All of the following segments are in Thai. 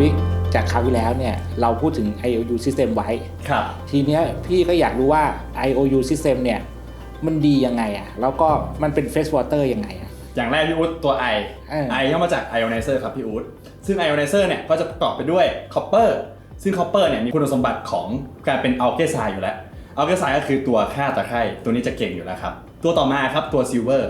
บิ๊กจากคราวที่แล้วเนี่ยเราพูดถึง IOU system ไว้ ครับ ทีเนี้ยพี่ก็อยากรู้ว่า IOU system เนี่ยมันดียังไงอะแล้วก็มันเป็น fresh water ยังไงอะ อย่างแรกพี่อุ๊ดตัว I เออ I ย่อมาจาก ionizer ครับพี่อุ๊ดซึ่ง ionizer เนี่ยก็จะประกอบไปด้วย copper ซึ่ง copper เนี่ยมีคุณสมบัติของการเป็น alkali อยู่แล้ว alkali ก็คือตัวค่าตะไคร่ตัวนี้จะเก่งอยู่แล้วครับ ตัวต่อมาครับตัว silver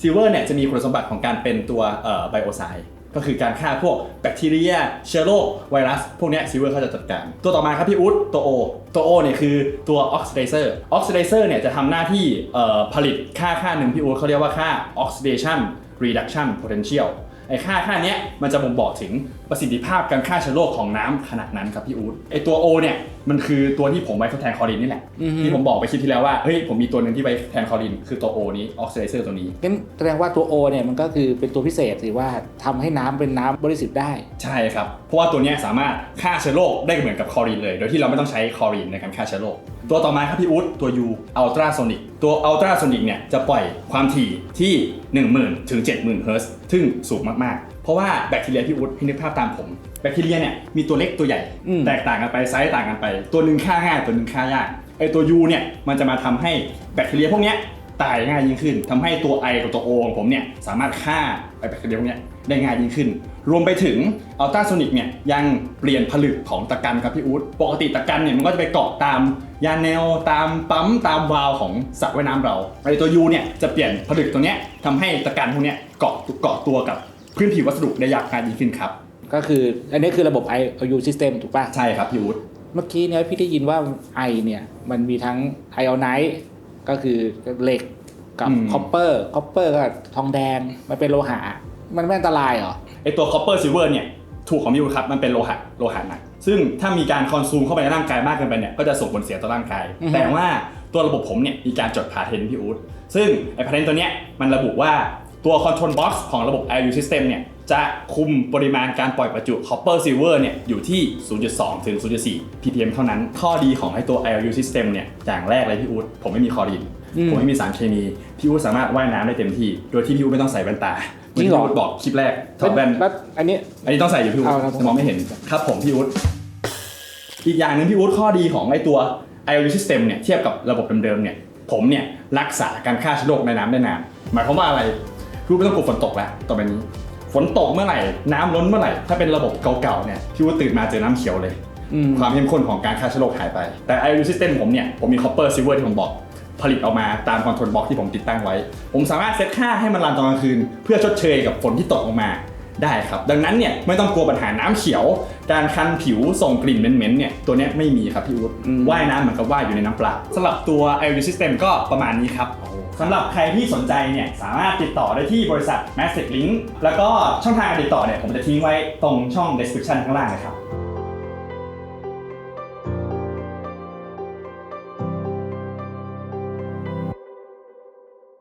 silver เนี่ยจะมีคุณสมบัติของการเป็นตัวเอ่อ biocide ก็คือการฆ่าพวกแบคทีเรีย เชื้อโรคไวรัส พวกนี้ซิลเวอร์เขาจะจัดการ ตัวต่อมาครับพี่อุ๊ดตัวโอตัวโอเนี่ยคือตัวออกซิเดเซอร์ออกซิเซอร์เนี่ยจะทำหน้าที่ผลิตค่าค่าหนึ่งพี่อุ๊ดเขาเรียกว่าค่าออกซิเดชันรีดักชันโพเทนเชียล ไอ้ค่าค่าเนี้ยมันจะบ่งบอกถึงประสิทธิภาพการฆ่าเชื้อโรคของน้ำขนาดนั้นครับพี่อู๊ดไอ้ตัว O เนี่ยมันคือตัวที่ผมไว้ทดแทนคลอรีนนี่แหละอือฮึที่ผมบอกไปคลิปที่แล้วว่าเฮ้ยผมมีตัวหนึ่งที่ไว้แทนคลอรีนคือตัว O นี้ oxidizer ตัวนี้งั้นแสดงว่าตัว O เนี่ยมันก็คือเป็นตัวพิเศษสิว่าทำให้น้ำเป็นน้ำบริสุทธิ์ได้ใช่ครับเพราะว่าตัวเนี้ยสามารถฆ่าเชื้อโรคได้เหมือนกับคลอรีนเลย โดยที่เราไม่ต้องใช้คลอรีนในการฆ่าเชื้อโรคตัวต่อมาครับพี่อุ๊ดตัว U ultrasonic ตัว ultrasonic เนี่ยจะปล่อยความถี่ที่ 10,000 ถึง 70,000 เฮิร์ตซ์ซึ่งสูงมากๆ เพราะว่าแบคทีเรียพี่อุ๊ดพี่นึกภาพตามผม แบคทีเรียเนี่ยมีตัวเล็กตัวใหญ่ อืม แตกต่างกันไปไซส์ต่างกันไป ตัวหนึ่งฆ่าง่ายตัวหนึ่งฆ่ายากไอตัว U เนี่ยมันจะมาทำให้แบคทีเรียพวกเนี้ยตายง่ายยิ่งขึ้นทำให้ตัว I กับตัว O ของผมเนี่ยสามารถฆ่าไอแบคทีเรียพวกเนี้ยได้ง่ายยิ่งขึ้น รวมไปถึงอัลตราโซนิกเนี่ยยังเปลี่ยนผลึกของตะกันครับพี่อู๊ดปกติตะกันเนี่ยมันก็จะไปเกาะตามยาแนวตามปั๊มตามวาล์วของสระว่ายน้ำเราไอตัว U เนี่ยจะเปลี่ยนผลึกตัวเนี้ยทำให้ตะกันพวกเนี้ยเกาะเกาะตัวกับ พื้นผิววัสดุได้ยากง่ายยิ่งขึ้นครับ ก็คืออันนี้คือระบบ IOU system ถูกป่ะ ใช่ครับพี่อู๊ดเมื่อกี้เนี่ยพี่ได้ยินว่าไอเนี่ยมันมีทั้งไอออนไนท์ก็คือเหล็กกับคอปเปอร์คอปเปอร์ก็ทองแดงมันเป็นโลหะ มันไม่อันตรายเหรอ ไอตัว copper silver เนี่ยถูกของพี่อู๊ดครับมันเป็นโลหะโลหะหนักซึ่งถ้ามีการคอนซูมเข้าไปในร่างกายมากเกินไปเนี่ยก็จะส่งผลเสียต่อร่างกาย อือฮึ แต่ว่าตัวระบบผมเนี่ยมีการจดพาเทนพี่อู๊ดซึ่งไอพาเทนตัวเนี้ยมันระบุว่า ตัว control box ของระบบ IOU system เนี่ยจะคุมปริมาณการปล่อยประจุ copper silver เนี่ยอยู่ที่ 0.2 ถึง 0.4 ppm เท่านั้น ข้อดีของไอตัว IOU system เนี่ยอย่างแรกเลยพี่อู๊ดผมไม่มีคลอรีนอืมผมไม่มีสารเคมี พี่อู๊ดสามารถว่ายน้ำได้เต็มที่ โดยที่พี่อู๊ดไม่ต้องใส่แว่นตาจริงเหรอที่พี่อู๊ดบอกคลิปแรกถอดแว่นแล้วอันนี้ อันนี้ต้องใส่อยู่พี่อู๊ดเอาครับจะมองไม่เห็นครับผมพี่อู๊ดอีกอย่างหนึ่งพี่อู๊ดข้อดีของไอ้ตัว IOU system เนี่ยเทียบกับระบบเดิมๆเนี่ยผมเนี่ยรักษาการฆ่าเชื้อโรคในน้ำได้นานหมายความว่าอะไร พี่อู๊ดไม่ต้องกลัวฝนตกแล้วต่อไปนี้ฝนตกเมื่อไหร่น้ำล้นเมื่อไหร่ถ้าเป็นระบบเก่าๆเนี่ยพี่อู๊ดตื่นมาเจอน้ำเขียวเลย อืม ความเข้มข้นของการฆ่าเชื้อโรคหายไป แต่ IOU system ผมเนี่ย ผมมี copper silver ที่ผมบอก ผลิตออกมาตามคอนโทรลบล็อกที่ผมติดตั้งไว้ ผมสามารถเซตค่าให้มันรันตอนกลางคืน เพื่อชดเชยกับฝนที่ตกลงมาได้ครับ ดังนั้นเนี่ย ไม่ต้องกลัวปัญหาน้ำเขียว การคันผิวส่งกลิ่นเหม็นๆเนี่ย ตัวเนี้ยไม่มีครับพี่อุ๊ดอืม ว่ายน้ำเหมือนกับว่ายอยู่ในน้ำเปล่าสำหรับตัว IOU system ก็ประมาณนี้ครับ สำหรับใครที่สนใจเนี่ยสามารถติดต่อได้ที่บริษัท Massive Link แล้วก็ช่องทางการติดต่อเนี่ยผมจะทิ้งไว้ตรงช่อง description ข้างล่างเลยครับ